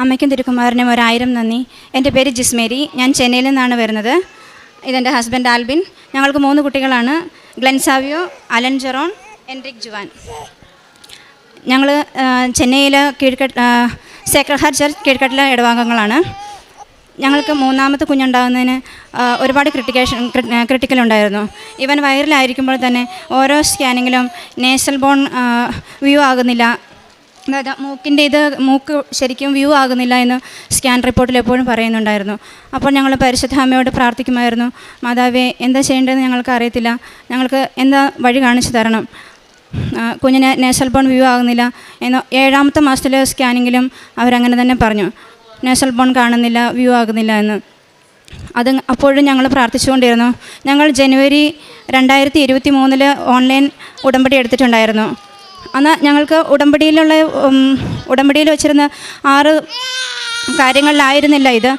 അമ്മയ്ക്കും തിരുക്കുമാറിനും ഒരായിരം നന്ദി. എന്റെ പേര് ജിസ്മേരി. ഞാൻ ചെന്നൈയിൽ നിന്നാണ് വരുന്നത്. ഇതെന്റെ ഹസ്ബൻഡ് ആൽബിൻ. ഞങ്ങൾക്ക് മൂന്ന് കുട്ടികളാണ്. Glen Savio Alan Jerone Enrique Juan. ഞങ്ങൾ ചെന്നൈയിലെ കീഴ്ക്കട്ട് സേക്രഡ് ഹാർട്ട് ചർച്ച് കീഴ്ക്കട്ടിലെ ഇടവാംഗങ്ങളാണ്. ഞങ്ങൾക്ക് മൂന്നാമത്തെ കുഞ്ഞുണ്ടാകുന്നതിന് ഒരുപാട് ക്രിട്ടിക്കേഷൻ ക്രിട്ടിക്കൽ ഉണ്ടായിരുന്നു. ഇവൻ വയറിലായിരിക്കുമ്പോൾ തന്നെ ഓരോ സ്കാനിങ്ങിലും നേസൽ ബോൺ വ്യൂ ആകുന്നില്ല. അതായത് മൂക്കിന്റെ ഇത് മൂക്ക് ശരിക്കും വ്യൂ ആകുന്നില്ല എന്ന് സ്കാൻ റിപ്പോർട്ടിൽ എപ്പോഴും പറയുന്നുണ്ടായിരുന്നു. അപ്പോൾ ഞങ്ങൾ പരിശുദ്ധ അമ്മയോട് പ്രാർത്ഥിക്കുമായിരുന്നു. മാതാവേ എന്താ ചെയ്യേണ്ടതെന്ന് ഞങ്ങൾക്ക് അറിയത്തില്ല. ഞങ്ങൾക്ക് എന്താ വഴി കാണിച്ചു തരണം? കുഞ്ഞിന് നേസൽ ബോൺ വ്യൂ ആകുന്നില്ല എന്ന് ഏഴാമത്തെ മാസത്തിലെ സ്കാനിങ്ങിലും അവരങ്ങനെ തന്നെ പറഞ്ഞു. നേസൽ ബോൺ കാണുന്നില്ല വ്യൂ ആകുന്നില്ല എന്ന്. അത് അപ്പോഴും ഞങ്ങൾ പ്രാർത്ഥിച്ചുകൊണ്ടിരുന്നു. ഞങ്ങൾ ജനുവരി രണ്ടായിരത്തി ഇരുപത്തി മൂന്നിൽ ഓൺലൈൻ ഉടമ്പടി എടുത്തിട്ടുണ്ടായിരുന്നു. അന്ന് ഞങ്ങൾക്ക് ഉടമ്പടിയിലുള്ള ഉടമ്പടിയിൽ വെച്ചിരുന്ന ആറ് കാര്യങ്ങളിലായിരുന്നില്ല ഇത്.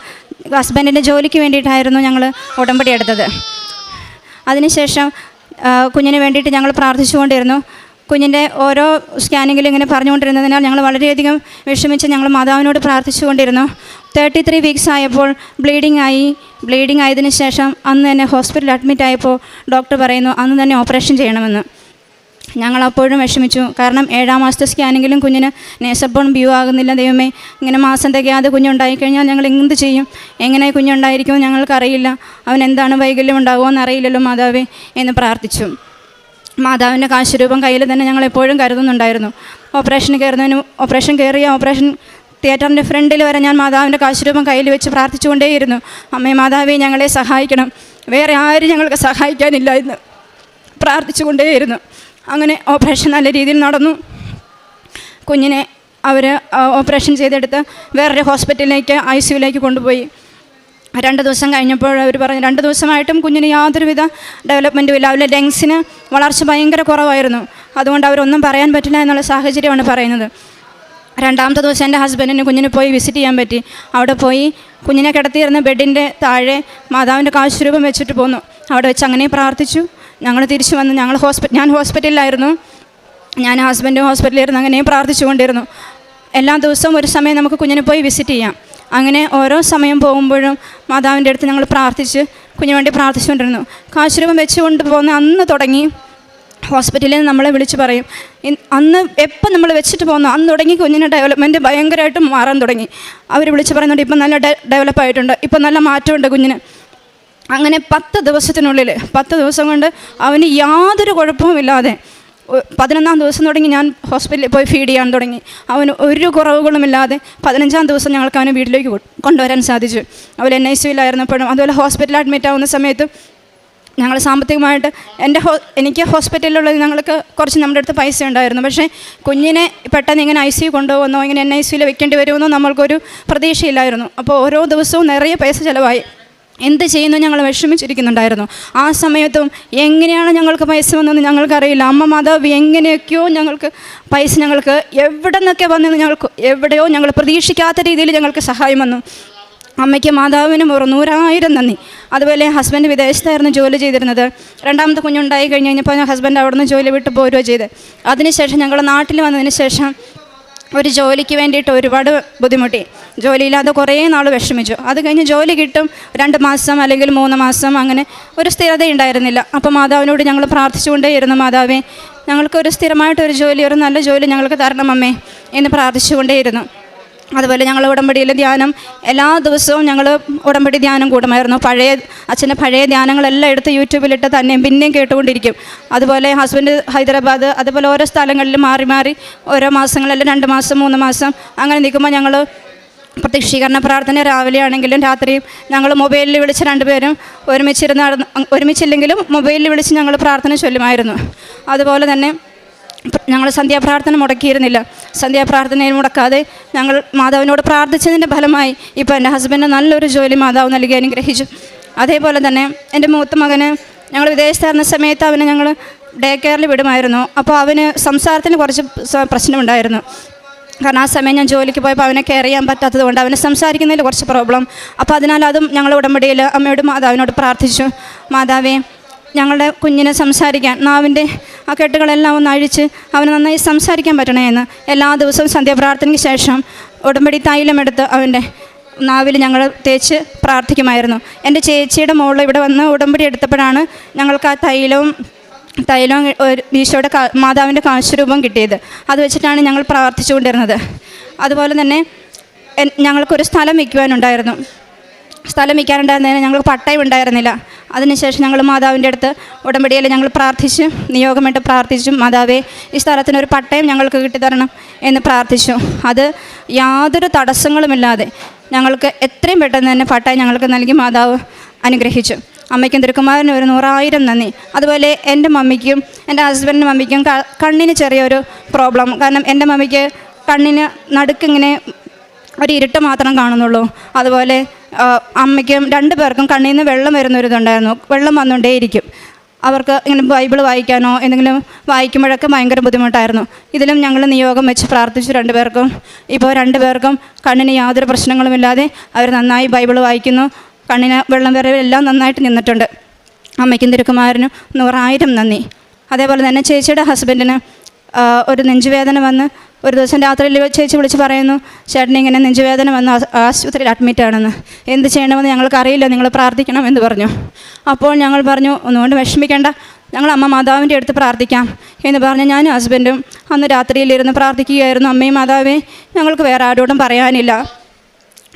ഹസ്ബൻഡിന്റെ ജോലിക്ക് വേണ്ടിയിട്ടായിരുന്നു ഞങ്ങൾ ഉടമ്പടി എടുത്തത്. അതിനുശേഷം കുഞ്ഞിന് വേണ്ടിയിട്ട് ഞങ്ങൾ പ്രാർത്ഥിച്ചുകൊണ്ടിരുന്നു. കുഞ്ഞിന്റെ ഓരോ സ്കാനിങ്ങിലും ഇങ്ങനെ പറഞ്ഞുകൊണ്ടിരുന്നതിനാൽ ഞങ്ങൾ വളരെയധികം വിഷമിച്ച് ഞങ്ങൾ മാതാവിനോട് പ്രാർത്ഥിച്ചുകൊണ്ടിരുന്നു. തേർട്ടി ത്രീ വീക്സ് ആയപ്പോൾ ബ്ലീഡിംഗ് ആയി. ബ്ലീഡിംഗ് ആയതിനു ശേഷം അന്ന് തന്നെ ഹോസ്പിറ്റലിൽ അഡ്മിറ്റ് ആയപ്പോൾ ഡോക്ടർ പറയുന്നു അന്ന് തന്നെ ഓപ്പറേഷൻ ചെയ്യണമെന്ന്. ഞങ്ങൾ അപ്പോഴും വിഷമിച്ചു. കാരണം ഏഴാം മാസത്തെ സ്കാനിങ്ങിലും കുഞ്ഞിന് നേസപ്പോൺ വ്യൂ ആകുന്നില്ല. ദൈവമേ ഇങ്ങനെ മാസം തികയാതെ കുഞ്ഞുണ്ടായിക്കഴിഞ്ഞാൽ ഞങ്ങൾ എന്ത് ചെയ്യും? എങ്ങനെ കുഞ്ഞുണ്ടായിരിക്കുമോ ഞങ്ങൾക്കറിയില്ല. അവൻ എന്താണ് വൈകല്യം ഉണ്ടാകുമോ എന്നറിയില്ലല്ലോ മാതാവേ എന്ന് പ്രാർത്ഥിച്ചു. മാതാവിന്റെ കാശുരൂപം കയ്യിൽ തന്നെ ഞങ്ങൾ എപ്പോഴും കരുതുന്നുണ്ടായിരുന്നു. ഓപ്പറേഷൻ കയറുന്നതിന് ഓപ്പറേഷൻ കയറിയ ഓപ്പറേഷൻ തിയേറ്ററിന്റെ ഫ്രണ്ടിൽ വരെ ഞാൻ മാതാവിന്റെ കാശുരൂപം കയ്യിൽ വെച്ച് പ്രാർത്ഥിച്ചുകൊണ്ടേയിരുന്നു. അമ്മേ മാതാവേ ഞങ്ങളെ സഹായിക്കണം. വേറെ ആരും ഞങ്ങൾക്ക് സഹായിക്കാനില്ല എന്ന് പ്രാർത്ഥിച്ചുകൊണ്ടേയിരുന്നു. അങ്ങനെ ഓപ്പറേഷൻ നല്ല രീതിയിൽ നടന്നു. കുഞ്ഞിനെ അവർ ഓപ്പറേഷൻ ചെയ്തെടുത്ത് വേറൊരു ഹോസ്പിറ്റലിലേക്ക് ഐ സിയുലേക്ക് കൊണ്ടുപോയി. രണ്ട് ദിവസം കഴിഞ്ഞപ്പോൾ അവർ പറഞ്ഞു രണ്ട് ദിവസമായിട്ടും കുഞ്ഞിന് യാതൊരുവിധ ഡെവലപ്മെന്റും ഇല്ല. അവരുടെ ലങ്സിന് വളർച്ച ഭയങ്കര കുറവായിരുന്നു. അതുകൊണ്ട് അവരൊന്നും പറയാൻ പറ്റില്ല എന്നുള്ള സാഹചര്യമാണ് പറയുന്നത്. രണ്ടാമത്തെ ദിവസം എന്റെ ഹസ്ബൻഡിന് കുഞ്ഞിനെ പോയി വിസിറ്റ് ചെയ്യാൻ പറ്റി. അവിടെ പോയി കുഞ്ഞിനെ കിടത്തിയിരുന്ന ബെഡിന്റെ താഴെ മാതാവിന്റെ കാശുരൂപം വെച്ചിട്ട് പോന്നു. അവിടെ വെച്ച് അങ്ങനെ പ്രാർത്ഥിച്ചു. ഞങ്ങൾ തിരിച്ചു വന്ന് ഞങ്ങൾ ഹോസ്പിറ്റൽ ഞാൻ ഹോസ്പിറ്റലിലായിരുന്നു. ഞാൻ ഹസ്ബൻഡും ഹോസ്പിറ്റലിലായിരുന്നു. അങ്ങനെയും പ്രാർത്ഥിച്ചുകൊണ്ടിരുന്നു എല്ലാ ദിവസവും ഒരു സമയം നമുക്ക് കുഞ്ഞിനെ പോയി വിസിറ്റ് ചെയ്യാം. അങ്ങനെ ഓരോ സമയം പോകുമ്പോഴും മാതാവിന്റെ അടുത്ത് ഞങ്ങൾ പ്രാർത്ഥിച്ച് കുഞ്ഞു വേണ്ടി പ്രാർത്ഥിച്ചുകൊണ്ടിരുന്നു. കാശുരൂപം വെച്ചുകൊണ്ട് പോകുന്ന അന്ന് തുടങ്ങി ഹോസ്പിറ്റലിൽ നിന്ന് നമ്മളെ വിളിച്ച് പറയും അന്ന് എപ്പം നമ്മൾ വെച്ചിട്ട് പോകുന്നു അന്ന് തുടങ്ങി കുഞ്ഞിന്റെ ഡെവലപ്മെന്റ് ഭയങ്കരമായിട്ട് മാറാൻ തുടങ്ങി. അവർ വിളിച്ച് പറയുന്നുണ്ട് ഇപ്പം നല്ല ഡെ ഡെവലപ്പ് ആയിട്ടുണ്ട് ഇപ്പം നല്ല മാറ്റമുണ്ട് കുഞ്ഞിന്. അങ്ങനെ പത്ത് ദിവസത്തിനുള്ളിൽ പത്ത് ദിവസം കൊണ്ട് അവന് യാതൊരു കുഴപ്പവുമില്ലാതെ പതിനൊന്നാം ദിവസം തുടങ്ങി ഞാൻ ഹോസ്പിറ്റലിൽ പോയി ഫീഡ് ചെയ്യാൻ തുടങ്ങി. അവന് ഒരു കുറവുകളുമില്ലാതെ പതിനഞ്ചാം ദിവസം ഞങ്ങൾക്ക് അവനെ വീട്ടിലേക്ക് കൊണ്ടുവരാൻ സാധിച്ചു. അവൻ എൻ ഐ സിയിലായിരുന്നപ്പോഴും അതുപോലെ ഹോസ്പിറ്റലിൽ അഡ്മിറ്റ് ആവുന്ന സമയത്തും ഞങ്ങൾ സാമ്പത്തികമായിട്ട് എന്റെ ഹോ എനിക്ക് ഹോസ്പിറ്റലിലുള്ള ഞങ്ങൾക്ക് കുറച്ച് നമ്മുടെ അടുത്ത് പൈസ ഉണ്ടായിരുന്നു. പക്ഷേ കുഞ്ഞിനെ പെട്ടെന്ന് ഇങ്ങനെ ഐ സി കൊണ്ടുപോകുന്നോ ഇങ്ങനെ എൻ ഐ സിയിൽ വെക്കേണ്ടി വരുമെന്നോ നമ്മൾക്കൊരു പ്രതീക്ഷയില്ലായിരുന്നു. അപ്പോൾ ഓരോ ദിവസവും നിറയെ പൈസ ചിലവായി. എന്ത് ചെയ്യുന്നു ഞങ്ങൾ വിഷമിച്ചിരിക്കുന്നുണ്ടായിരുന്നു. ആ സമയത്തും എങ്ങനെയാണ് ഞങ്ങൾക്ക് പൈസ വന്നതെന്ന് ഞങ്ങൾക്കറിയില്ല. അമ്മ മാതാവ് എങ്ങനെയൊക്കെയോ ഞങ്ങൾക്ക് പൈസ ഞങ്ങൾക്ക് എവിടെ നിന്നൊക്കെ വന്നെന്ന് ഞങ്ങൾക്ക് എവിടെയോ ഞങ്ങൾ പ്രതീക്ഷിക്കാത്ത രീതിയിൽ ഞങ്ങൾക്ക് സഹായം വന്നു. അമ്മയ്ക്ക് മാതാവിനും ഒരു നൂറായിരം നന്ദി. അതുപോലെ ഹസ്ബൻഡ് വിദേശത്തായിരുന്നു ജോലി ചെയ്തിരുന്നത്. രണ്ടാമത്തെ കുഞ്ഞുണ്ടായി കഴിഞ്ഞ് കഴിഞ്ഞപ്പോൾ ഹസ്ബൻഡ് അവിടെ നിന്ന് ജോലി വിട്ട് പോരുകയോ ചെയ്ത് അതിനുശേഷം ഞങ്ങൾ നാട്ടിൽ വന്നതിന് ശേഷം ഒരു ജോലിക്ക് വേണ്ടിയിട്ട് ഒരുപാട് ബുദ്ധിമുട്ടി. ജോലിയില്ലാതെ കുറേ നാൾ വിഷമിച്ചു. അത് കഴിഞ്ഞ് ജോലി കിട്ടും. രണ്ട് മാസം അല്ലെങ്കിൽ മൂന്ന് മാസം അങ്ങനെ ഒരു സ്ഥിരത ഉണ്ടായിരുന്നില്ല. അപ്പോൾ മാതാവിനോട് ഞങ്ങൾ പ്രാർത്ഥിച്ചുകൊണ്ടേയിരുന്നു മാതാവേ ഞങ്ങൾക്കൊരു സ്ഥിരമായിട്ടൊരു ജോലി ഒരു നല്ല ജോലി ഞങ്ങൾക്ക് തരണം അമ്മേ എന്ന് പ്രാർത്ഥിച്ചുകൊണ്ടേയിരുന്നു. അതുപോലെ ഞങ്ങൾ ഉടമ്പടിയിൽ ധ്യാനം എല്ലാ ദിവസവും ഞങ്ങൾ ഉടമ്പടി ധ്യാനം കൂടുമായിരുന്നു. പഴയ അച്ഛന്റെ പഴയ ധ്യാനങ്ങളെല്ലാം എടുത്ത് യൂട്യൂബിലിട്ട് തന്നെയും പിന്നെയും കേട്ടുകൊണ്ടിരിക്കും. അതുപോലെ ഹസ്ബൻഡ് ഹൈദരാബാദ് അതുപോലെ ഓരോ സ്ഥലങ്ങളിൽ മാറി മാറി ഓരോ മാസങ്ങളെല്ലാം രണ്ട് മാസം മൂന്ന് മാസം അങ്ങനെ നിൽക്കുമ്പോൾ ഞങ്ങൾ പ്രത്യക്ഷീകരണ പ്രാർത്ഥന രാവിലെ ആണെങ്കിലും രാത്രിയും ഞങ്ങൾ മൊബൈലിൽ വിളിച്ച് രണ്ടുപേരും ഒരുമിച്ചിരുന്ന് ഒരുമിച്ചില്ലെങ്കിലും മൊബൈലിൽ വിളിച്ച് ഞങ്ങൾ പ്രാർത്ഥന ചൊല്ലുമായിരുന്നു. അതുപോലെ തന്നെ ഞങ്ങൾ സന്ധ്യാപ്രാർത്ഥന മുടക്കിയിരുന്നില്ല. സന്ധ്യാപ്രാർത്ഥനയിൽ മുടക്കാതെ ഞങ്ങൾ മാതാവിനോട് പ്രാർത്ഥിച്ചതിന്റെ ഫലമായി ഇപ്പോൾ എന്റെ ഹസ്ബൻഡ് നല്ലൊരു ജോലി മാതാവ് നൽകി അനുഗ്രഹിച്ചു. അതേപോലെ തന്നെ എന്റെ മൂത്ത മകന് ഞങ്ങൾ വിദേശത്തായിരുന്ന സമയത്ത് അവനെ ഞങ്ങൾ ഡേ കെയറിൽ വിടുമായിരുന്നു. അപ്പോൾ അവന് സംസാരത്തിന് കുറച്ച് പ്രശ്നമുണ്ടായിരുന്നു. കാരണം ആ സമയം ഞാൻ ജോലിക്ക് പോയപ്പോൾ അവനെ കെയർ ചെയ്യാൻ പറ്റാത്തത് കൊണ്ട് അവനെ സംസാരിക്കുന്നതിൽ കുറച്ച് പ്രോബ്ലം അപ്പോൾ അതിനാൽ അതും ഞങ്ങൾ ഉടമ്പടിയിൽ അമ്മയോട് മാതാവിനോട് പ്രാർത്ഥിച്ചു. മാതാവേ ഞങ്ങളുടെ കുഞ്ഞിനെ സംസാരിക്കാൻ നാവിന്റെ ആ കെട്ടുകളെല്ലാം ഒന്ന് അഴിച്ച് അവന് നന്നായി സംസാരിക്കാൻ പറ്റണേ എന്ന് എല്ലാ ദിവസവും സന്ധ്യാപ്രാർത്ഥനയ്ക്ക് ശേഷം ഉടമ്പടി തൈലമെടുത്ത് അവന്റെ നാവിൽ ഞങ്ങൾ തേച്ച് പ്രാർത്ഥിക്കുമായിരുന്നു. എന്റെ ചേച്ചിയുടെ മോൾ ഇവിടെ വന്ന് ഉടമ്പടി എടുത്തപ്പോഴാണ് ഞങ്ങൾക്ക് ആ തൈലവും തൈലവും ഈശോയുടെ മാതാവിന്റെ കാശുരൂപം കിട്ടിയത്. അത് വെച്ചിട്ടാണ് ഞങ്ങൾ പ്രാർത്ഥിച്ചുകൊണ്ടിരുന്നത്. അതുപോലെ തന്നെ ഞങ്ങൾക്കൊരു സ്ഥലം വയ്ക്കുവാനുണ്ടായിരുന്നു സ്ഥലം വയ്ക്കാനുണ്ടായിരുന്നതിന് ഞങ്ങൾക്ക് പട്ടയം ഉണ്ടായിരുന്നില്ല. അതിനുശേഷം ഞങ്ങൾ മാതാവിന്റെ അടുത്ത് ഉടമ്പടിയിൽ ഞങ്ങൾ പ്രാർത്ഥിച്ചു നിയോഗമായിട്ട് പ്രാർത്ഥിച്ചു മാതാവേ ഈ സ്ഥലത്തിനൊരു പട്ടയം ഞങ്ങൾക്ക് കിട്ടിത്തരണം എന്ന് പ്രാർത്ഥിച്ചു. അത് യാതൊരു തടസ്സങ്ങളുമില്ലാതെ ഞങ്ങൾക്ക് എത്രയും പെട്ടെന്ന് തന്നെ പട്ടയം ഞങ്ങൾക്ക് നൽകി മാതാവ് അനുഗ്രഹിച്ചു. അമ്മയ്ക്കും തിരുക്കുമാരനും ഒരു നൂറായിരം നന്ദി. അതുപോലെ എന്റെ മമ്മിക്കും എന്റെ ഹസ്ബൻഡിന്റെ മമ്മിക്കും കണ്ണിന് ചെറിയൊരു പ്രോബ്ലം. കാരണം എന്റെ മമ്മിക്ക് കണ്ണിന് നടുക്കിങ്ങനെ ഒരു ഇരുട്ട് മാത്രം കാണുന്നുള്ളൂ. അതുപോലെ അമ്മയ്ക്കും രണ്ട് പേർക്കും കണ്ണിൽ നിന്ന് വെള്ളം വരുന്നൊരിതുണ്ടായിരുന്നു. വെള്ളം വന്നുകൊണ്ടേയിരിക്കും അവർക്ക് ഇങ്ങനെ ബൈബിൾ വായിക്കാനോ എന്തെങ്കിലും വായിക്കുമ്പോഴൊക്കെ ഭയങ്കര ബുദ്ധിമുട്ടായിരുന്നു. ഇതിലും ഞങ്ങൾ നിയോഗം വെച്ച് പ്രാർത്ഥിച്ചു രണ്ടുപേർക്കും ഇപ്പോൾ രണ്ടുപേർക്കും കണ്ണിന് യാതൊരു പ്രശ്നങ്ങളുമില്ലാതെ അവർ നന്നായി ബൈബിൾ വായിക്കുന്നു. കണ്ണിന് വെള്ളം വരവ് എല്ലാം നന്നായിട്ട് നിന്നിട്ടുണ്ട്. അമ്മയ്ക്കും തിരുക്കുമാരനും നൂറായിരം നന്ദി. അതേപോലെ തന്നെ ചേച്ചിയുടെ ഹസ്ബൻഡിന് ഒരു നെഞ്ചുവേദന വന്ന് ഒരു ദിവസം രാത്രിയിൽ ചേച്ചി വിളിച്ച് പറയുന്നു ചേട്ടൻ ഇങ്ങനെ നെഞ്ചുവേദന വന്ന് ആശുപത്രിയിൽ അഡ്മിറ്റ് ആണെന്ന്. എന്ത് ചെയ്യണമെന്ന് ഞങ്ങൾക്ക് അറിയില്ല നിങ്ങൾ പ്രാർത്ഥിക്കണം എന്ന് പറഞ്ഞു. അപ്പോൾ ഞങ്ങൾ പറഞ്ഞു ഒന്നുകൊണ്ട് വിഷമിക്കേണ്ട ഞങ്ങൾ അമ്മ മാതാവിന്റെ അടുത്ത് പ്രാർത്ഥിക്കാം എന്ന് പറഞ്ഞ് ഞാനും ഹസ്ബൻഡും അന്ന് രാത്രിയിലിരുന്ന് പ്രാർത്ഥിക്കുകയായിരുന്നു. അമ്മയും മാതാവേ ഞങ്ങൾക്ക് വേറെ ആരോടും പറയാനില്ല.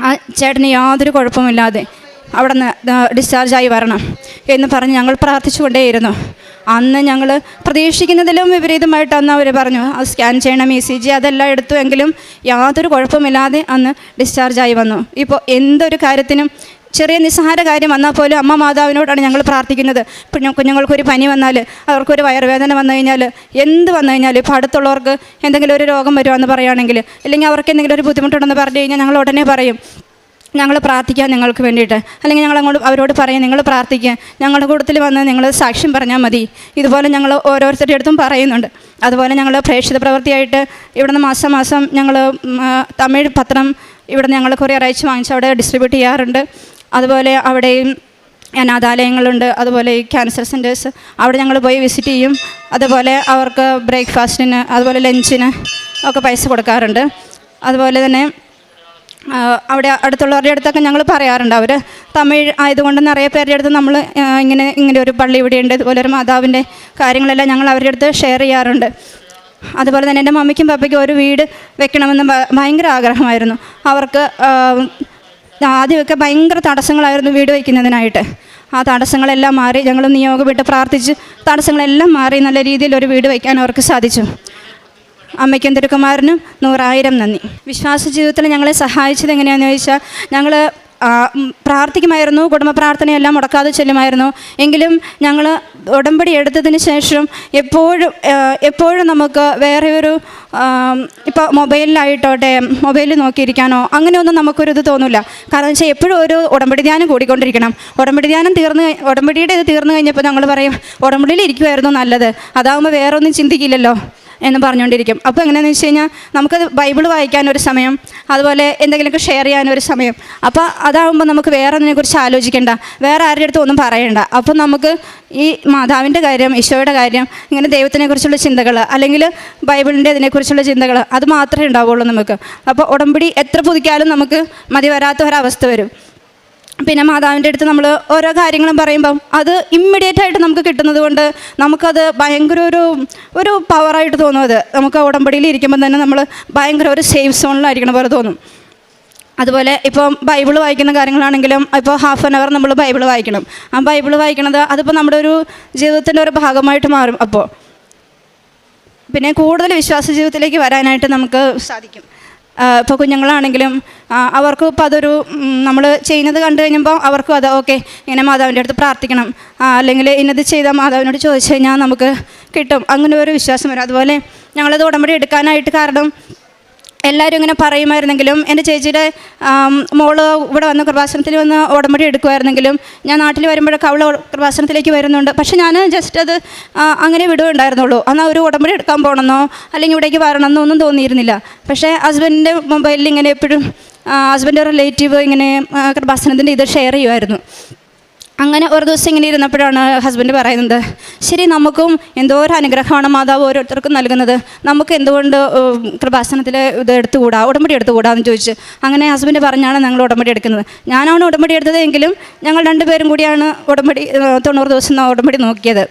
ആ ചേട്ടന് യാതൊരു കുഴപ്പമില്ലാതെ അവിടെ നിന്ന് ഡിസ്ചാർജായി വരണം എന്ന് പറഞ്ഞ് ഞങ്ങൾ പ്രാർത്ഥിച്ചുകൊണ്ടേയിരുന്നു. അന്ന് ഞങ്ങൾ പ്രതീക്ഷിക്കുന്നതിലും വിപരീതമായിട്ട് അന്ന് അവർ പറഞ്ഞു അത് സ്കാൻ ചെയ്യണം ഇ സി ജി അതെല്ലാം എടുത്തു എങ്കിലും യാതൊരു കുഴപ്പമില്ലാതെ അന്ന് ഡിസ്ചാർജായി വന്നു. ഇപ്പോൾ എന്തൊരു കാര്യത്തിനും ചെറിയ നിസ്സാര കാര്യം വന്നാൽ പോലും അമ്മ മാതാവിനോടാണ് ഞങ്ങൾ പ്രാർത്ഥിക്കുന്നത്. കുഞ്ഞുങ്ങൾക്കൊരു പനി വന്നാൽ അവർക്കൊരു വയറുവേദന വന്നു കഴിഞ്ഞാൽ എന്ത് വന്നു കഴിഞ്ഞാൽ ഇപ്പോൾ അടുത്തുള്ളവർക്ക് എന്തെങ്കിലും ഒരു രോഗം വരുമെന്ന് പറയുകയാണെങ്കിൽ അല്ലെങ്കിൽ അവർക്ക് എന്തെങ്കിലും ഒരു ബുദ്ധിമുട്ടുണ്ടെന്ന് പറഞ്ഞു കഴിഞ്ഞാൽ ഞങ്ങൾ ഉടനെ പറയും ഞങ്ങൾ പ്രാർത്ഥിക്കാം നിങ്ങൾക്ക് വേണ്ടിയിട്ട്. അല്ലെങ്കിൽ ഞങ്ങൾ അങ്ങോട്ട് അവരോട് പറയും നിങ്ങൾ പ്രാർത്ഥിക്കുക ഞങ്ങളുടെ കൂട്ടത്തിൽ വന്ന് നിങ്ങൾ സാക്ഷ്യം പറഞ്ഞാൽ മതി. ഇതുപോലെ ഞങ്ങൾ ഓരോരുത്തരുടെ അടുത്തും പറയുന്നുണ്ട്. അതുപോലെ ഞങ്ങൾ പ്രേക്ഷിത പ്രവൃത്തിയായിട്ട് ഇവിടുന്ന് മാസം മാസം ഞങ്ങൾ തമിഴ് പത്രം ഇവിടെ ഞങ്ങൾ കുറേ അയച്ച് വാങ്ങിച്ച് അവിടെ ഡിസ്ട്രിബ്യൂട്ട് ചെയ്യാറുണ്ട്. അതുപോലെ അവിടെയും അനാഥാലയങ്ങളുണ്ട്. അതുപോലെ ഈ ക്യാൻസർ സെന്റേഴ്സ് അവിടെ ഞങ്ങൾ പോയി വിസിറ്റ് ചെയ്യും. അതുപോലെ അവർക്ക് ബ്രേക്ക്ഫാസ്റ്റിന് അതുപോലെ ലഞ്ചിന് ഒക്കെ പൈസ കൊടുക്കാറുണ്ട്. അതുപോലെ തന്നെ അവിടെ അടുത്തുള്ളവരുടെ അടുത്തൊക്കെ ഞങ്ങൾ പറയാറുണ്ട്. അവർ തമിഴ് ആയതുകൊണ്ട് നിറയെ പേരുടെ അടുത്ത് നമ്മൾ ഇങ്ങനെ ഇങ്ങനെ ഒരു പള്ളി ഇവിടെയുണ്ട് ഇതുപോലെ ഒരു മാതാവിന്റെ കാര്യങ്ങളെല്ലാം ഞങ്ങൾ അവരുടെ അടുത്ത് ഷെയർ ചെയ്യാറുണ്ട്. അതുപോലെ തന്നെ എന്റെ മമ്മിക്കും പപ്പയ്ക്കും ഒരു വീട് വെക്കണമെന്ന് ഭയങ്കര ആഗ്രഹമായിരുന്നു. അവർക്ക് ആദ്യമൊക്കെ ഭയങ്കര തടസ്സങ്ങളായിരുന്നു വീട് വയ്ക്കുന്നതിനായിട്ട് ആ തടസ്സങ്ങളെല്ലാം മാറി ഞങ്ങൾ നിയോഗം വിട്ട് പ്രാർത്ഥിച്ച് തടസ്സങ്ങളെല്ലാം മാറി നല്ല രീതിയിൽ ഒരു വീട് വയ്ക്കാൻ അവർക്ക് സാധിച്ചു. അമ്മയ്ക്കും തിരുക്കുമാരനും നൂറായിരം നന്ദി. വിശ്വാസ ജീവിതത്തിൽ ഞങ്ങളെ സഹായിച്ചത് എങ്ങനെയാണെന്ന് ചോദിച്ചാൽ ഞങ്ങൾ പ്രാർത്ഥിക്കുമായിരുന്നു. കുടുംബ പ്രാർത്ഥനയെല്ലാം മുടക്കാതെ ചെല്ലുമായിരുന്നു. എങ്കിലും ഞങ്ങൾ ഉടമ്പടി എടുത്തതിന് ശേഷം എപ്പോഴും എപ്പോഴും നമുക്ക് വേറെ ഒരു ഇപ്പോൾ മൊബൈലിലായിട്ടോട്ടെ മൊബൈലിൽ നോക്കിയിരിക്കാനോ അങ്ങനെയൊന്നും നമുക്കൊരു ഇത് തോന്നില്ല കാരണം വെച്ചാൽ എപ്പോഴും ഒരു ഉടമ്പടി ധ്യാനം കൂടിക്കൊണ്ടിരിക്കണം. ഉടമ്പടി ധ്യാനം തീർന്ന് ഉടമ്പടിയുടെ ഇത് തീർന്നു കഴിഞ്ഞപ്പോൾ ഞങ്ങൾ പറയും ഉടമ്പടിയിൽ ഇരിക്കുമായിരുന്നു നല്ലത്. അതാകുമ്പോൾ വേറെ ഒന്നും ചിന്തിക്കില്ലല്ലോ. എന്ന് പറഞ്ഞുകൊണ്ടിരിക്കും. അപ്പോൾ എങ്ങനെയാണെന്ന് വെച്ച് കഴിഞ്ഞാൽ നമുക്ക് ബൈബിൾ വായിക്കാനൊരു സമയം അതുപോലെ എന്തെങ്കിലുമൊക്കെ ഷെയർ ചെയ്യാനൊരു സമയം. അപ്പോൾ അതാകുമ്പോൾ നമുക്ക് വേറെ ഒന്നിനെക്കുറിച്ച് ആലോചിക്കേണ്ട. വേറെ ആരുടെ അടുത്തും ഒന്നും പറയണ്ട. അപ്പോൾ നമുക്ക് ഈ മാതാവിന്റെ കാര്യം ഈശോയുടെ കാര്യം ഇങ്ങനെ ദൈവത്തിനെക്കുറിച്ചുള്ള ചിന്തകൾ അല്ലെങ്കിൽ ബൈബിളിന്റെ ഇതിനെക്കുറിച്ചുള്ള ചിന്തകൾ അത് മാത്രമേ ഉണ്ടാവുള്ളൂ നമുക്ക്. അപ്പോൾ ഉടമ്പടി എത്ര പുതുക്കിയാലും നമുക്ക് മതി വരാത്ത ഒരവസ്ഥ വരും. പിന്നെ മാതാവിന്റെ അടുത്ത് നമ്മൾ ഓരോ കാര്യങ്ങളും പറയുമ്പം അത് ഇമ്മീഡിയറ്റ് ആയിട്ട് നമുക്ക് കിട്ടുന്നത് കൊണ്ട് നമുക്കത് ഭയങ്കര ഒരു ഒരു പവറായിട്ട് തോന്നും അത്. നമുക്ക് ഉടമ്പടിയിൽ ഇരിക്കുമ്പോൾ തന്നെ നമ്മൾ ഭയങ്കര ഒരു സേഫ് സോണിലായിരിക്കണ പോലെ തോന്നും. അതുപോലെ ഇപ്പം ബൈബിൾ വായിക്കുന്ന കാര്യങ്ങളാണെങ്കിലും ഇപ്പോൾ ഹാഫ് ആൻ അവർ നമ്മൾ ബൈബിൾ വായിക്കണം. ആ ബൈബിൾ വായിക്കണത് അതിപ്പോൾ നമ്മുടെ ഒരു ജീവിതത്തിന്റെ ഒരു ഭാഗമായിട്ട് മാറും അപ്പോൾ പിന്നെ കൂടുതൽ വിശ്വാസ ജീവിതത്തിലേക്ക് വരാനായിട്ട് നമുക്ക് സാധിക്കും. ഇപ്പോൾ കുഞ്ഞുങ്ങളാണെങ്കിലും അവർക്ക് ഇപ്പോൾ അതൊരു നമ്മൾ ചെയ്യുന്നത് കണ്ടു കഴിഞ്ഞപ്പോൾ അവർക്കും അത് ഓക്കെ ഇങ്ങനെ മാതാവിന്റെ അടുത്ത് പ്രാർത്ഥിക്കണം. അല്ലെങ്കിൽ ഇന്നത് ചെയ്താൽ മാതാവിനോട് ചോദിച്ചു കഴിഞ്ഞാൽ നമുക്ക് കിട്ടും. അങ്ങനെ ഒരു വിശ്വാസം വരും. അതുപോലെ ഞങ്ങളത് ഉടമ്പടി എടുക്കാനായിട്ട് കാരണം എല്ലാവരും ഇങ്ങനെ പറയുമായിരുന്നെങ്കിലും എന്റെ ചേച്ചിയുടെ മോൾ ഇവിടെ വന്ന് കൃപാസനത്തിൽ വന്ന് ഉടമ്പടി എടുക്കുമായിരുന്നെങ്കിലും ഞാൻ നാട്ടിൽ വരുമ്പോഴൊക്കെ അവൾ കൃപാസനത്തിലേക്ക് വരുന്നുണ്ട്. പക്ഷെ ഞാൻ ജസ്റ്റ് അത് അങ്ങനെ വിടുകയുണ്ടായിരുന്നുള്ളൂ. എന്നാൽ ഒരു ഉടമ്പടി എടുക്കാൻ പോകണമെന്നോ അല്ലെങ്കിൽ ഇവിടേക്ക് വരണമെന്നോ ഒന്നും തോന്നിയിരുന്നില്ല. പക്ഷേ ഹസ്ബൻഡിന്റെ മൊബൈലിൽ ഇങ്ങനെ എപ്പോഴും ഹസ്ബൻഡ് റിലേറ്റീവ് ഇങ്ങനെ കൃപാസനത്തിന്റെ ഇത് ഷെയർ ചെയ്യുമായിരുന്നു. അങ്ങനെ ഒരു ദിവസം ഇങ്ങനെ ഇരുന്നപ്പോഴാണ് ഹസ്ബൻഡ് പറയുന്നത് ശരി നമുക്കും എന്തോ ഒരു അനുഗ്രഹമാണ് മാതാവ് ഓരോരുത്തർക്കും നൽകുന്നത്. നമുക്ക് എന്തുകൊണ്ട് കൃപാസനത്തിൽ ഇത് എടുത്തുകൂടാ? ഉടമ്പടി എടുത്തുകൂടാ എന്ന് ചോദിച്ചു. അങ്ങനെ ഹസ്ബൻഡ് പറഞ്ഞാണ് ഞങ്ങൾ ഉടമ്പടി എടുക്കുന്നത്. ഞാനാണ് ഉടമ്പടി എടുത്തതെങ്കിലും ഞങ്ങൾ രണ്ടുപേരും കൂടിയാണ് ഉടമ്പടി തൊണ്ണൂറ് ദിവസം ഉടമ്പടി നോക്കിയത്.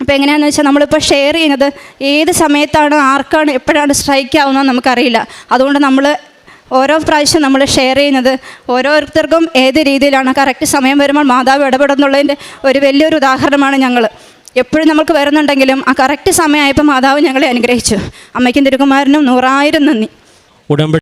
അപ്പോൾ എങ്ങനെയാണെന്ന് വെച്ചാൽ നമ്മളിപ്പോൾ ഷെയർ ചെയ്യുന്നത് ഏത് സമയത്താണ് ആർക്കാണ് എപ്പോഴാണ് സ്ട്രൈക്ക് ആവുന്നത് നമുക്കറിയില്ല. അതുകൊണ്ട് നമ്മൾ ഓരോ പ്രാവശ്യം നമ്മൾ ഷെയർ ചെയ്യുന്നത് ഓരോരുത്തർക്കും ഏത് രീതിയിലാണ്. കറക്റ്റ് സമയം വരുമ്പോൾ മാതാവ് ഇടപെടുന്നുള്ളതിന്റെ ഒരു വലിയൊരു ഉദാഹരണമാണ് ഞങ്ങൾ എപ്പോഴും നമുക്ക് വരുന്നുണ്ടെങ്കിലും ആ കറക്റ്റ് സമയമായപ്പോൾ മാതാവ് ഞങ്ങളെ അനുഗ്രഹിച്ചു. അമ്മയ്ക്കും തിരുകുമാരനും നൂറായിരം നന്ദി. ഉടമ്പടി